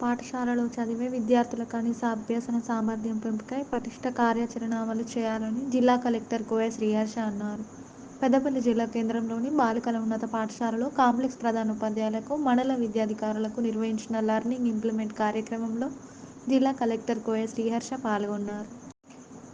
పాఠశాలలో చదివే విద్యార్థుల కనీస అభ్యసన సామర్థ్యం పెంపుకై పటిష్ట కార్యాచరణ అమలు చేయాలని జిల్లా కలెక్టర్ కోయ శ్రీహర్ష అన్నారు. పెద్దపల్లి జిల్లా కేంద్రంలోని బాలికల ఉన్నత పాఠశాలలో కాంప్లెక్స్ ప్రధానోపాధ్యాయులకు మండల విద్యాధికారులకు నిర్వహించిన లర్నింగ్ ఇంప్లిమెంట్ కార్యక్రమంలో జిల్లా కలెక్టర్ కోయ శ్రీహర్ష పాల్గొన్నారు.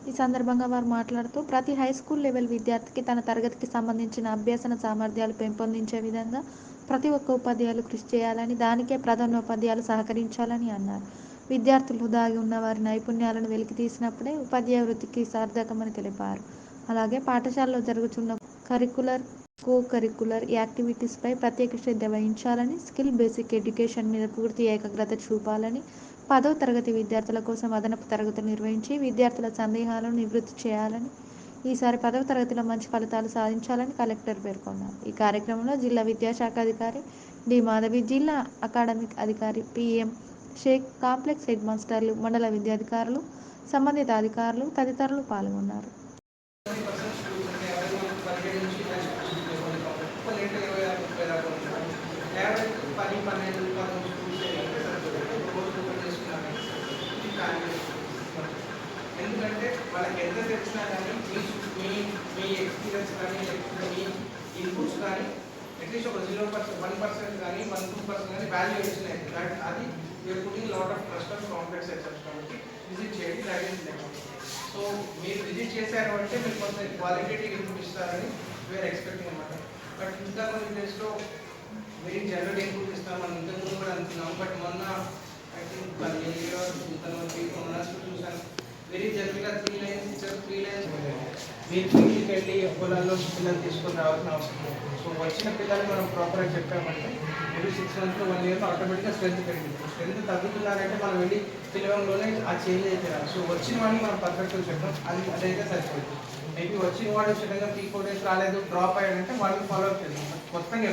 ఈ సందర్భంగా వారు మాట్లాడుతూ ప్రతి హై స్కూల్ లెవెల్ విద్యార్థికి తన తరగతికి సంబంధించిన అభ్యసన సామర్థ్యాలు పెంపొందించే విధంగా ప్రతి ఒక్క ఉపాధ్యాయులు కృషి చేయాలని దానికే ప్రధానోపాధ్యాయులు సహకరించాలని అన్నారు. విద్యార్థులు దాగి ఉన్న వారి నైపుణ్యాలను వెలికి తీసినప్పుడే ఉపాధ్యాయ వృత్తికి సార్థకమని తెలిపారు. అలాగే పాఠశాలలో జరుగుతున్న కరికులర్ కో కరికులర్ యాక్టివిటీస్పై ప్రత్యేక శ్రద్ధ వహించాలని స్కిల్ బేసిక్ ఎడ్యుకేషన్ మీద పూర్తి ఏకాగ్రత చూపాలని పదో తరగతి విద్యార్థుల కోసం అదనపు తరగతులు నిర్వహించి విద్యార్థుల సందేహాలను నివృత్తి చేయాలని ఈసారి పదవ తరగతిలో మంచి ఫలితాలు సాధించాలని కలెక్టర్ పేర్కొన్నారు ఈ కార్యక్రమంలో జిల్లా విద్యాశాఖ అధికారి డి మాధవి జిల్లా అకాడమిక్ అధికారి పిఎం షేక్ కాంప్లెక్స్ హెడ్ మాస్టర్లు మండల విద్యాధికారులు సంబంధిత అధికారులు తదితరులు పాల్గొన్నారు పది పన్నెండు వాళ్ళకి ఎంత తెలిసినా కానీ మీ మీ మీ ఎక్స్పీరియన్స్ కానీ లేకపోతే మీ ఇన్పుట్స్ కానీ అట్లీస్ట్ ఒక జీరో పర్సెంట్ వన్ పర్సెంట్ కానీ వన్ టూ పర్సెంట్ కానీ వాల్యుయేషన్ అయితే. దాట్ అది your putting lot of trust of complex except కాబట్టి విజిట్ చేయండి దాట్ ఈస్ సో మీరు విజిట్ చేశారు అంటే మీరు కొంత క్వాలిటేటివ్ ఇన్పుట్ ఇస్తారని వేర్ ఎక్స్పెక్టింగ్ అనమాట బట్ ఇంకా కొన్ని ప్లేస్లో మీరు జనరల్ ఇన్పుట్ ఇస్తామని మనం ఇంతకుముందు కూడా అనుకున్నాం. బట్ మొన్న ఐ థింక్ పదిహేను ఇయర్ ఇంతమంది వెరీ జనరల్గా త్రీ లైన్స్ ఇచ్చారు త్రీ లైన్స్ మీరు ఫీల్డ్కి వెళ్ళి పొలాల్లో పిల్లలు తీసుకొని రావాల్సిన అవసరం లేదు. సో వచ్చిన పిల్లలు మనం ప్రాపర్గా చెప్పామంటే మీరు సిక్స్ మంత్స్ వన్ ఇయర్లో ఆటోమేటిక్గా స్ట్రెంత్ పెరిగింది. స్ట్రెంత్ తగ్గుతున్నారంటే మనం వెళ్ళి పిలవంలోనే ఆ చేంజ్ అయిపోయారు సో వచ్చిన వాడిని మనం పర్ఫెక్ట్గా చెప్పాం అది అదైతే సరిపోతుంది మేబీ వచ్చిన వాడు సడన్గా త్రీ ఫోర్ డేస్ రాలేదు డ్రాప్ అయ్యాడంటే వాళ్ళని ఫాలో అప్ చేస్తాం మొత్తంగా